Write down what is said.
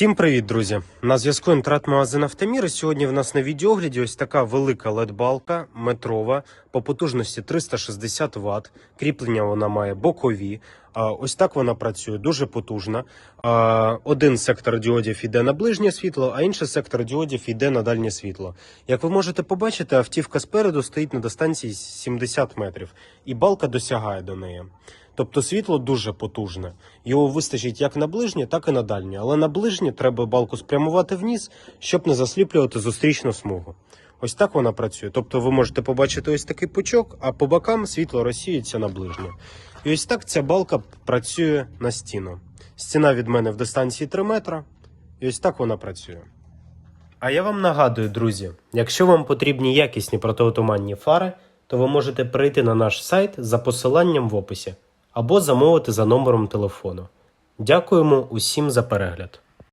Всім привіт, друзі! На зв'язку інтернет-магазин Автомір. Сьогодні в нас на відеогляді ось така велика LED-балка метрова по потужності 360 Вт. Кріплення вона має бокові. Ось так вона працює, дуже потужна. Один сектор діодів йде на ближнє світло, а інший сектор діодів йде на дальнє світло. Як ви можете побачити, автівка спереду стоїть на дистанції 70 метрів, і балка досягає до неї. Тобто світло дуже потужне. Його вистачить як на ближнє, так і на дальнє. Але на ближнє треба балку спрямувати вниз, щоб не засліплювати зустрічну смугу. Ось так вона працює. Тобто ви можете побачити ось такий пучок, а по бокам світло розсіюється на ближнє. І ось так ця балка працює на стіну. Стіна від мене в дистанції 3 метра. І ось так вона працює. А я вам нагадую, друзі, якщо вам потрібні якісні протиотуманні фари, то ви можете перейти на наш сайт за посиланням в описі або замовити за номером телефону. Дякуємо усім за перегляд.